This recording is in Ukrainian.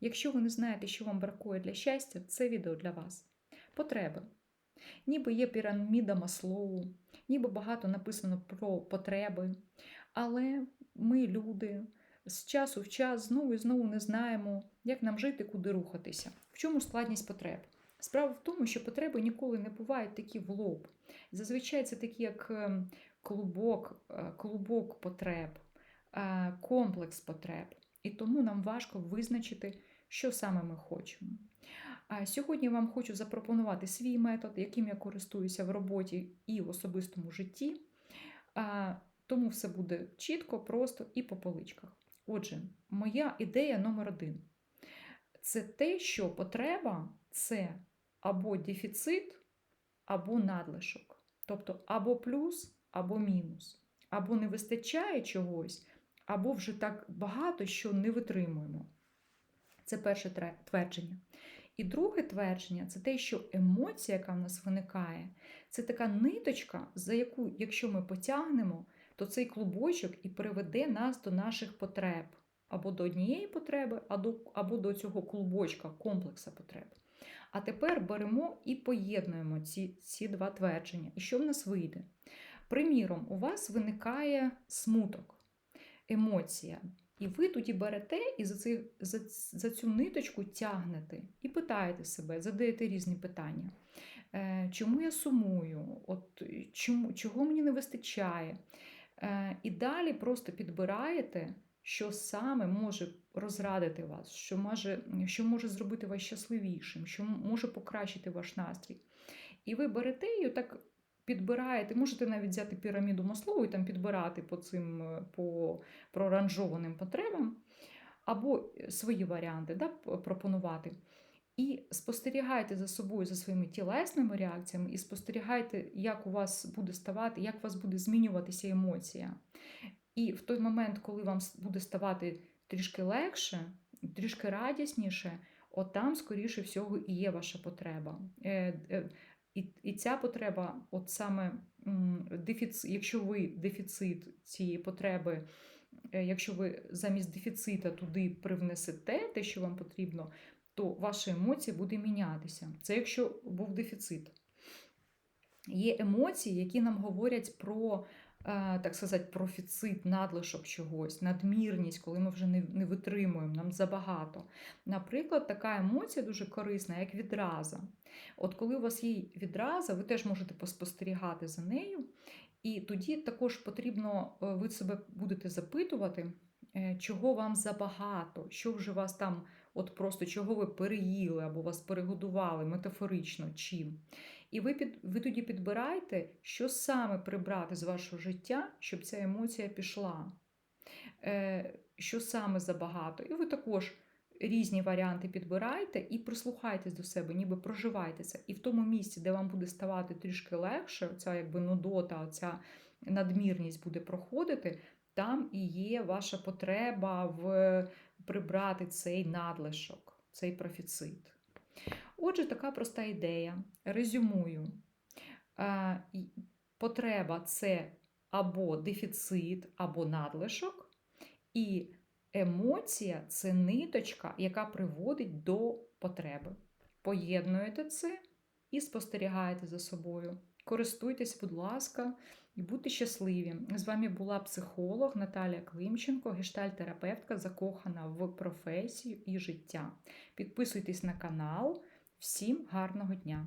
Якщо ви не знаєте, що вам бракує для щастя, це відео для вас. Потреби. Ніби є піраміда Маслоу, ніби багато написано про потреби, але ми, люди, з часу в час знову і знову не знаємо, як нам жити, куди рухатися. В чому складність потреб? Справа в тому, що потреби ніколи не бувають такі в лоб. Зазвичай це такі, як ем, клубок, е, клубок потреб, е, комплекс потреб. І тому нам важко визначити, що саме ми хочемо. А Сьогодні я вам хочу запропонувати свій метод, яким я користуюся в роботі і в особистому житті. А, Тому все буде чітко, просто і по поличках. Отже, моя ідея номер один це те, що потреба це або дефіцит, або надлишок. Тобто або плюс, або мінус, або не вистачає чогось, або вже так багато, що не витримуємо. Це перше твердження. І друге твердження це те, що емоція, яка в нас виникає, це така ниточка, за яку, якщо ми потягнемо, то цей клубочок і приведе нас до наших потреб. Або до однієї потреби, або, до цього клубочка, комплекса потреб. А тепер беремо і поєднуємо ці, ці два твердження. І що в нас вийде? Приміром, у вас виникає смуток, емоція. І ви тоді берете і за, цей, за, за цю ниточку тягнете і питаєте себе, задаєте різні питання. Е, чому я сумую? От, чому, Чого мені не вистачає? Е, і далі просто підбираєте, що саме може розрадити вас, що може, що може зробити вас щасливішим, що може покращити ваш настрій. І ви берете і так підбираєте, можете навіть взяти піраміду Маслоу і там підбирати по цим е, по проранжованим потребам, або свої варіанти да, пропонувати. І спостерігайте за собою, за своїми тілесними реакціями, і спостерігайте, як у вас буде ставати, як у вас буде змінюватися емоція. І в той момент, коли вам буде ставати трішки легше, трішки радісніше, от там, скоріше всього, і є ваша потреба. І, і ця потреба, от саме дефіцит, якщо ви дефіцит цієї потреби, е, якщо ви замість дефіцита туди привнесете те, що вам потрібно, то ваша емоція буде мінятися. Це якщо був дефіцит. Є емоції, які нам говорять про, так сказати, профіцит, надлишок чогось, надмірність, коли ми вже не, не витримуємо, нам забагато. Наприклад, така емоція дуже корисна, як відраза. От коли у вас є відраза, ви теж можете поспостерігати за нею. І тоді також потрібно, е, ви себе будете запитувати, е, чого вам забагато, що вже вас там, от просто чого ви переїли або вас перегодували метафорично чим. І ви, під, ви тоді підбираєте, що саме прибрати з вашого життя, щоб ця емоція пішла. Е, що саме забагато. І ви також різні варіанти підбираєте і прислухайтесь до себе, ніби проживайте це. І в тому місці, де вам буде ставати трішки легше, оця якби нудота, оця надмірність буде проходити, там і є ваша потреба в прибрати цей надлишок, цей профіцит. Отже, така проста ідея. Резюмую. Е, Потреба це або дефіцит, або надлишок, і емоція це ниточка, яка приводить до потреби. Поєднуєте це і спостерігаєте за собою. Користуйтесь, будь ласка, і будьте щасливі. З вами була психолог Наталія Климченко, гештальтерапевтка, закохана в професію і життя. Підписуйтесь на канал. Всім гарного дня!